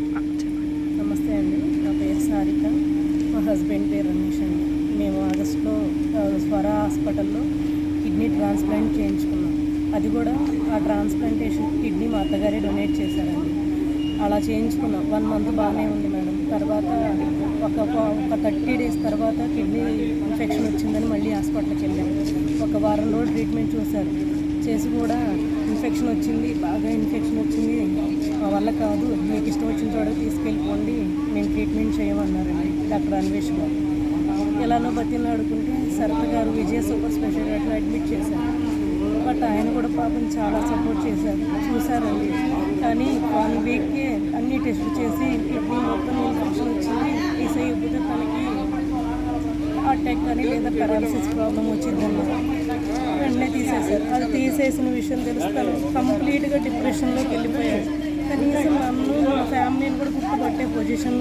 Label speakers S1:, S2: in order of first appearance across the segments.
S1: నమస్తే అండి. నా పేరు సారిక. మా హస్బెండ్ పేరు రమేష్ అండి. మేము ఆగస్టులో స్వర హాస్పిటల్లో కిడ్నీ ట్రాన్స్ప్లాంట్ చేయించుకున్నాం. అది కూడా ఆ ట్రాన్స్ప్లాంటేషన్ కిడ్నీ మా అత్తగారే డొనేట్ చేశారండి. అలా చేయించుకున్నాం. వన్ మంత్ బాగానే ఉంది మేడం. తర్వాత ఒక ఒక థర్టీ డేస్ తర్వాత కిడ్నీ ఇన్ఫెక్షన్ వచ్చిందని మళ్ళీ హాస్పిటల్కి వెళ్ళాం. ఒక వారం రోజులు ట్రీట్మెంట్ చూశారు. చేసి కూడా ఇన్ఫెక్షన్ వచ్చింది. బాగా ఇన్ఫెక్షన్ వల్ల కాదు. మీకు ఇష్టం వచ్చిన చోట తీసుకెళ్ళిపోండి. మేము ట్రీట్మెంట్ చేయమన్నారండి డాక్టర్ అన్వేష్ గారు ఎలానో బతిని ఆడుకుంటే సరత గారు విజయ సూపర్ స్పెషాలిటీలో అడ్మిట్ చేశారు. బట్ ఆయన కూడా పాపం చాలా సపోర్ట్ చేశారు. చూశారండి. కానీ వన్ వీక్కే అన్ని టెస్ట్ చేసి కిడ్నీ మొత్తం ఇన్ఫెక్షన్ వచ్చింది. తీసేయకపోతే తనకి అటాక్ కానీ లేదా పెరాలసిస్ ప్రాబ్లం వచ్చిందన్నారు వెంటనే తీసేశారు. అది తీసేసిన విషయం తెలుస్తాను కంప్లీట్గా డిప్రెషన్లోకి వెళ్ళిపోయాడు కనీసం నన్ను నా ఫ్యామిలీని కూడా గుర్తుపట్టే పొజిషన్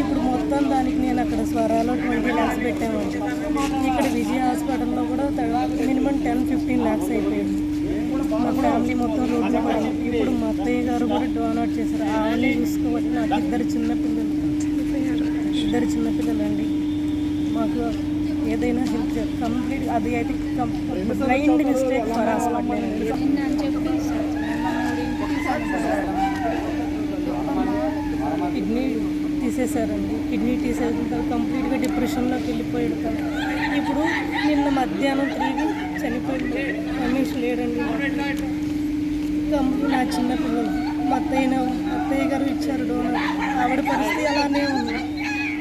S1: ఇప్పుడు మొత్తం దానికి నేను అక్కడ స్వరాలో ట్వంటీ ల్యాక్స్ పెట్టామండి ఇక్కడ విజయ హాస్పిటల్లో కూడా మినిమం టెన్ ఫిఫ్టీన్ ల్యాక్స్ అయిపోయింది. మా ఫ్యామిలీ మొత్తం రోడ్లు పడింది ఇప్పుడు మా అత్తయ్య గారు కూడా డోనౌట్ చేశారు. ఆమె చూసుకోబట్టి నాకు ఇద్దరు చిన్నపిల్లలు ఇద్దరు చిన్నపిల్లలండి మాకు ఏదైనా హెల్ప్ చేయాలి. కంప్లీట్ అది అయితే బ్లైండ్ మిస్టేక్ ఫర్ హాస్పిటల్ తీసేశారండి. కిడ్నీ తీసేసిన తర్వాత కంప్లీట్గా డిప్రెషన్లోకి వెళ్ళిపోయాడు తను. ఇప్పుడు నిన్న మధ్యాహ్నం తిరిగి చనిపోయింది. రమేష్ లేడండి. కంప్లీట్ నా చిన్న పిల్లలు. మా అత్తయ్య అత్తయ్య గారు ఇచ్చారు డోనర్. ఆవిడ పరిస్థితి అలానే ఉంది.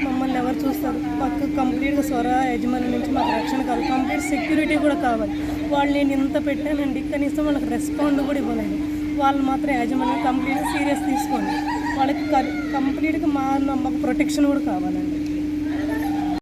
S1: మమ్మల్ని ఎవరు చూస్తారు? మాకు కంప్లీట్గా స్వర యజమాని నుంచి మాకు రక్షణ కాదు కంప్లీట్ సెక్యూరిటీ కూడా కావాలి. వాళ్ళు నేను ఇంత పెట్టానండి. కనీసం వాళ్ళకి రెస్పాండ్ కూడా ఇవ్వలేదు. వాళ్ళు మాత్రం యాజమాన్యం కంప్లీట్ సీరియస్ తీసుకోండి. వాళ్ళకి కంప్లీట్గా మా మాకు ప్రొటెక్షన్ కూడా కావాలండి.